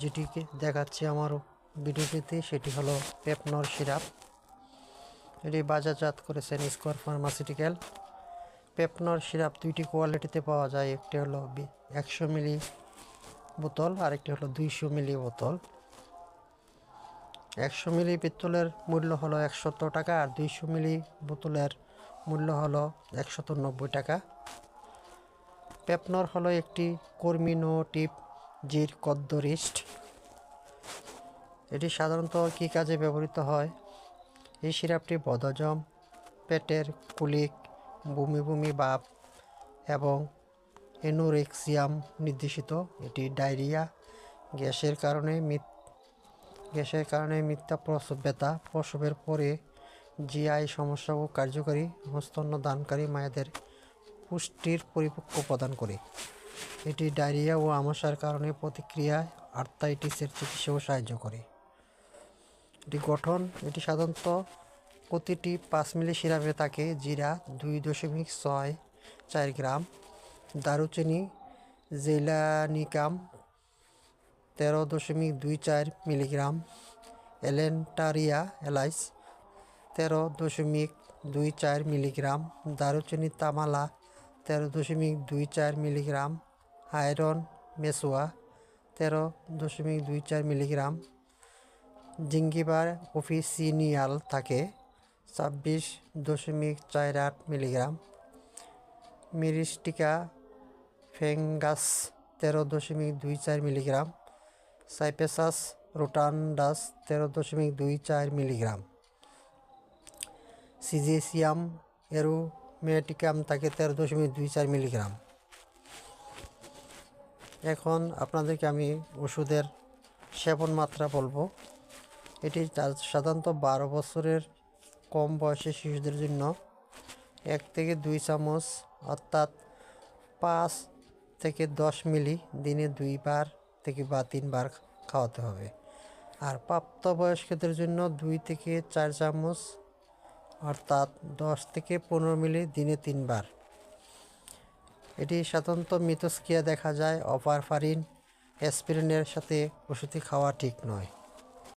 যেটিকে দেখাচ্ছি আমার ভিডিওটিতে, সেটি হলো পেপনর সিরাপ। এটি বাজারজাত করেছেন স্কোয়ার ফার্মাসিউটিক্যাল পেপনর সিরাপ দুইটি কোয়ালিটিতে পাওয়া যায়, একটি হলো একশো মিলি বোতল, আরেকটি হলো দুইশো মিলি বোতল। একশো মিলি বোতলের মূল্য হলো একশত টাকা, আর দুইশো মিলি বোতলের মূল্য হলো একশত নব্বই টাকা। পেপনর হলো একটি কর্মিনোটিভ জির কদ্দরিস্ট এটি সাধারণত কী কাজে ব্যবহৃত হয়? এই সিরাপটি বদহজম, পেটের কুলিক, বমি বমি ভাব এবং এনোরেক্সিয়াম নির্দেশিত। এটি ডায়রিয়া, গ্যাসের কারণে গ্যাসের কারণে মিথ্যা প্রসব, ব্যথা প্রসবের পরে জিআই সমস্যা ও কার্যকারী হস্তন্য দানকারী মায়েদের পুষ্টির পরিপক্ক প্রদান করে। এটি ডায়রিয়া ও আমাশার কারণে প্রতিক্রিয়ায় আর্থাইটিসের চিকিৎসাও সাহায্য করে। এটি গঠন, এটি সাধারণত প্রতিটি পাঁচ মিলি সিরাপে থাকে, জিরা দুই দশমিক ছয় চার গ্রাম, দারুচিনি জেলানিকাম তেরো দশমিক দুই চার মিলিগ্রাম, এলেন্টারিয়া এলাইস তেরো দশমিক দুই চার মিলিগ্রাম, দারুচিনি তামালা তেরো দশমিক দুই চার মিলিগ্রাম, আয়রন মেসোয়া তেরো দশমিক দুই চার মিলিগ্রাম, জিঙ্গিবার অফিসিনিয়াল থাকে ছাব্বিশ দশমিক চার আট মিলিগ্রাম, মিরিস্টিকা ফেঙ্গাস তেরো দশমিক দুই চার মিলিগ্রাম, সাইপেসাস রোটান্ডাস তেরো দশমিক দুই চার মিলিগ্রাম। সিজেসিয়াম এরোমেটিকাম থাকে তেরো দশমিক দুই চার মিলিগ্রাম। এখন আপনাদেরকে আমি ওষুধের সেবন মাত্রা বলব। এটি সাধারণত বারো বছরের কম বয়সী শিশুদের জন্য এক থেকে দুই চামচ অর্থাৎ পাঁচ থেকে দশ মিলি দিনে দুইবার থেকে বা তিনবার খাওয়াতে হবে। আর প্রাপ্তবয়স্কদের জন্য দুই থেকে চার চামচ অর্থাৎ দশ থেকে পনেরো মিলি দিনে তিনবার। এটি সাধারণত মিথস্ক্রিয়া দেখা যায়, অপারফারিন, অ্যাসপিরিনের সাথে ওষুধি খাওয়া ঠিক নয়।